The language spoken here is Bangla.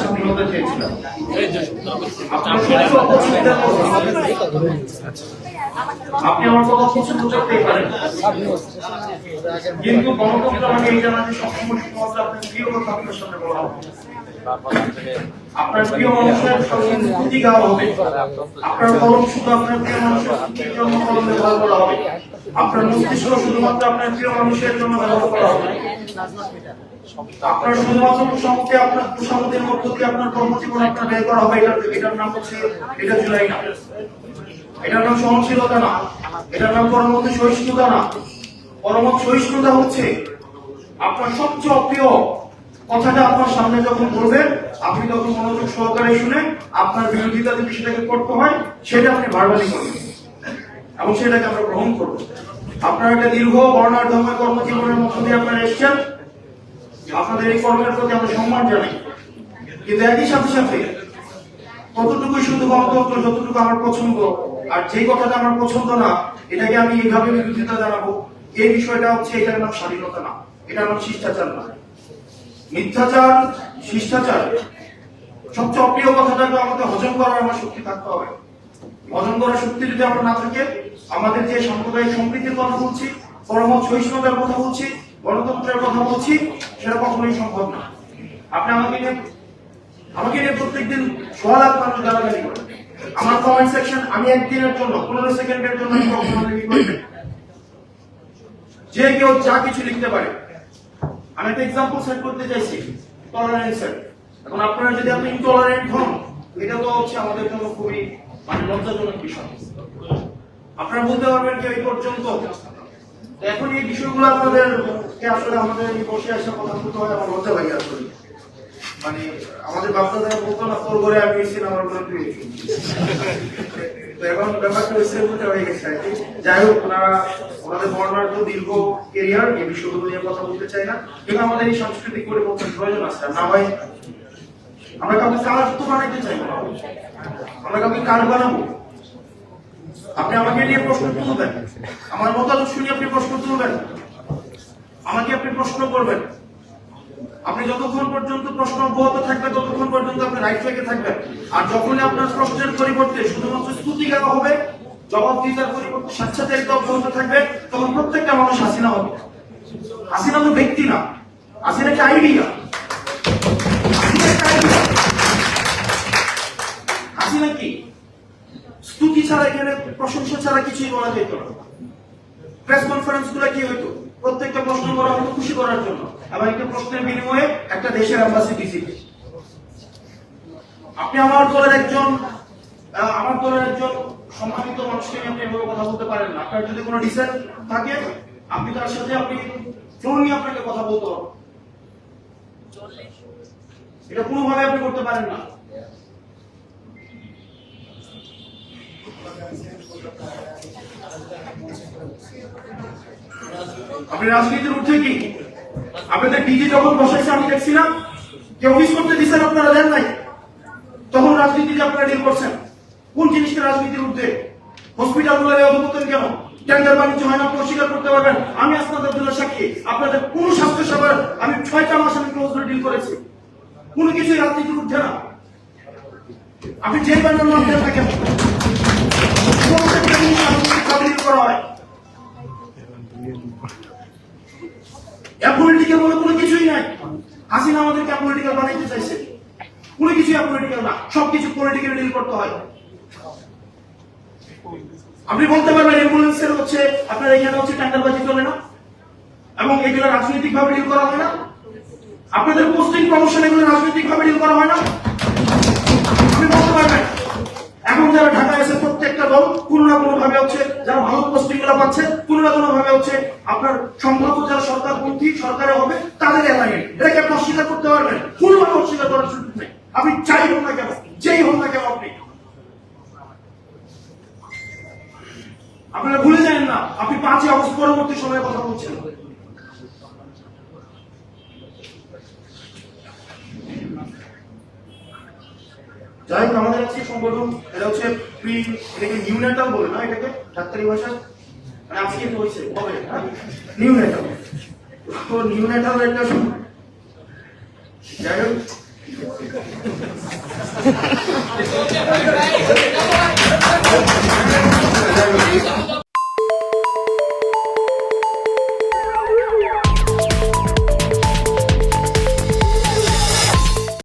স্বাধীনতা চেয়েছিলাম। আপনি আমার কথা পছন্দ করতেই পারেন কিন্তু গণতন্ত্র এই শুধুমাত্র আপনার প্রিয় কথা আপনার বলা আপনার প্রিয় মানুষের সঙ্গে গাওয়া হবে। আপনার কলম শুধু আপনার প্রিয় মানুষের জন্য কলম ব্যবহার করা হবে। আপনার মস্তিষ্ক শুধুমাত্র আপনার প্রিয় মানুষের জন্য ব্যবহার করা হবে। আপনার শুধুমাত্র সম্মুখে আপনার সম্মতির মধ্য দিয়ে আপনার কর্মজীবন আপনার ব্যয় করা হবে, এটার এটার নাম হচ্ছে এটা জুলাই না। এটার নাম সহনশীলতা না। এটার নাম পরমত সহিষ্ণুতা না। পরমত সহিষ্ণুতা হচ্ছে আপনার সবচেয়ে অপ্রিয় কথাটা আপনার সামনে যখন বলবেন, আপনি তখন মনোযোগ সহকারে শুনে আপনার বিরোধিতা যদি সেটাকে করতে হয়, সেটা আপনি ভার্বালি করবেন। এবং সেটাকে আমরা গ্রহণ করব। আপনার একটা দীর্ঘ বর্ণাঢ্যময় কর্মজীবনের মধ্য দিয়ে আপনারা এসছেন। আপনাদের এই কর্মের প্রতি আমরা সম্মান জানাই। কিন্তু একই সাথে সাথে ততটুকুই শুধু গণতন্ত্র যতটুকু আমার পছন্দ, আর যে কথাটা আমার পছন্দ না, এটাকে আমি এইভাবে বিরোধিতা জানাব, এই বিষয়টা হচ্ছে এটার নাম স্বাধীনতা না, এটার নাম শিষ্টাচার না। মিথ্যাচার, শিষ্টাচার, সবচেয়ে অপ্রিয় কথাটাকে আমাকে হজম করার আমার শক্তি থাকতে হবে। হজম করার শক্তি যদি আমরা না থাকে, আমাদের যে সাম্প্রদায়িক সম্প্রীতির কথা বলছি পরমত সহিষ্ণুতার কথা বলছি গণতন্ত্রের কথা বলছি, সেটা কখনোই সম্ভব না। আপনি আমাকে নিয়ে আমাকে নিয়ে প্রত্যেকদিন সোয়া লাখ মানুষ গালাগালি করে আমার কমেন্ট সেকশন আমি একদিনের জন্য, পনেরো সেকেন্ডের জন্য। যে কেউ যা কিছু লিখতে পারে। আমি একটা এক্সাম্পল সেট করতে চাইছি টলারেন্সের এখন আপনারা যদি আপনি ইনটলারেন্ট হন, এটা তো হচ্ছে আমাদের জন্য খুবই মানে লজ্জাজনক বিষয়। আপনারা বলতে পারবেন যে এই পর্যন্ত এখন এই বিষয়গুলো আপনাদের কে আসলে আমাদের এই বসে আসা কথা বলতে হয়, আমার লজ্জা লাগে আসলে মানে আমাদের বাচ্চাদের বলতো না, তোর ঘরে আমি এসেছি আমার ঘরে তুই। তো ব্যাপারটা হয়েছে মধ্যে হয়ে গেছে। যাই হোক, ওনারা, ওনাদের বর্ণাঢ্য দীর্ঘ কেরিয়ার এই বিষয়গুলো নিয়ে কথা বলতে চাই না কিন্তু আমাদের এই সাংস্কৃতিক পরিবর্তন প্রয়োজন আছে না ভাই আমরা কাউকে কাজ তো বানাইতে চাই না আমরা কাউকে কাজ বানাবো আপনি আমাকে নিয়ে প্রশ্ন তুলবেন। আমার মতামত শুনে আপনি প্রশ্ন তুলবেন। আমাকে আপনি প্রশ্ন করবেন। আপনি যতক্ষণ পর্যন্ত প্রশ্ন অব্যাহত থাকবে, ততক্ষণ পর্যন্ত আপনি রাইট ট্র্যাকে থাকবেন। আর যখনই আপনার প্রশ্নের পরিবর্তে শুধুমাত্র স্তুতি গাওয়া হবে, জবাব দিতার পরিবর্তে স্বেচ্ছাচারিতা অব্যাহত থাকবে, তখন প্রত্যেকটা মানুষ হাসিনা হবে। হাসিনা তো ব্যক্তি না। হাসিনা একটা আইডিয়া হাসিনা কি? ছাড়া এখানে প্রশংসা ছাড়া কিছুই বলা যেত না। প্রেস কনফারেন্সগুলো কি হইতো? প্রত্যেকটা প্রশ্ন করা হতো খুশি করার জন্য। আবার একটা প্রশ্নের বিনিময়ে একটা দেশের অ্যাম্বাসি ভিজিট আপনি আমার দলের একজন আমার দলের একজন সম্মানিত মানুষকে আপনি এভাবে কথা বলতে পারেন না। আপনার যদি কোনো ডিসেন্ট থাকে, আপনি তার সাথে আপনি ফোন নিয়ে আপনাকে কথা বলতে হবে। এটা কোনোভাবে আপনি করতে পারেন না। আপনি রাজনীতির উঠে কি? আপনাদের ডিজি যখন বসাইছে আমি দেখছি না। যে অফিস করতে দিচ্ছেন আপনারা দেন নাই। তখন রাজনীতিকে আপনারা ডিল করছেন, কোন জিনিসটা রাজনীতির ঊর্ধ্বে? হসপিটালগুলো অধপতন কেন? টেন্ডার বাণিজ্য হয় না, আপনারা স্বীকার করতে পারবেন। আমি আসনাদ আব্দুল্লাহ সাক্ষী, আপনাদের কোন স্বাস্থ্য সেবার আমি ছয়টা মাস আমি ক্লোজ ডিল করেছি। কোনো কিছুই রাজনীতির ঊর্ধ্বে না। আপনি যে ব্যানার নাম না কেন আপনি বলতে পারবেন অ্যাম্বুলেন্সের হচ্ছে, আপনার এখানে হচ্ছে টেন্ডারবাজি চলে না? এবং এগুলো রাজনৈতিক ভাবে ডিল করা হয় না? আপনাদের পোস্টিং প্রমোশন এগুলো রাজনৈতিক ভাবে ডিল করা হয় না? আপনি বলতে পারবেন, এখন যারা ঢাকা এসে প্রত্যেকটা দল কোনো না কোনো ভাবে হচ্ছে যারা ভালো পোস্টিংগুলো পাচ্ছে, কোনো না কোনো ভাবে হচ্ছে আপনার সম্ভবত যারা সরকার পন্থী সরকারে হবে, তাদের এলাকায় এটাকে আপনি অস্বীকার করতে পারবেন? কোনোভাবে অস্বীকার করার সুযোগ নেই। আপনি যাই হোক না কেন, যেই হোক না কেন আপনি। আপনারা ভুলে যান না, আপনি পাঁচই অগস্ট পরবর্তী সময়ে কথা বলছেন। যাই হোক, আমাদের আজকে সম্বোধন, এটা হচ্ছে প্রি এটাকে নিউনেটাল বলে না, এটাকে? ডাক্তারি ভাষা? মানে আজকে হয়েছে, কবে? হ্যাঁ? নিউনেটাল তো নিউনেটাল একটা যাই হোক।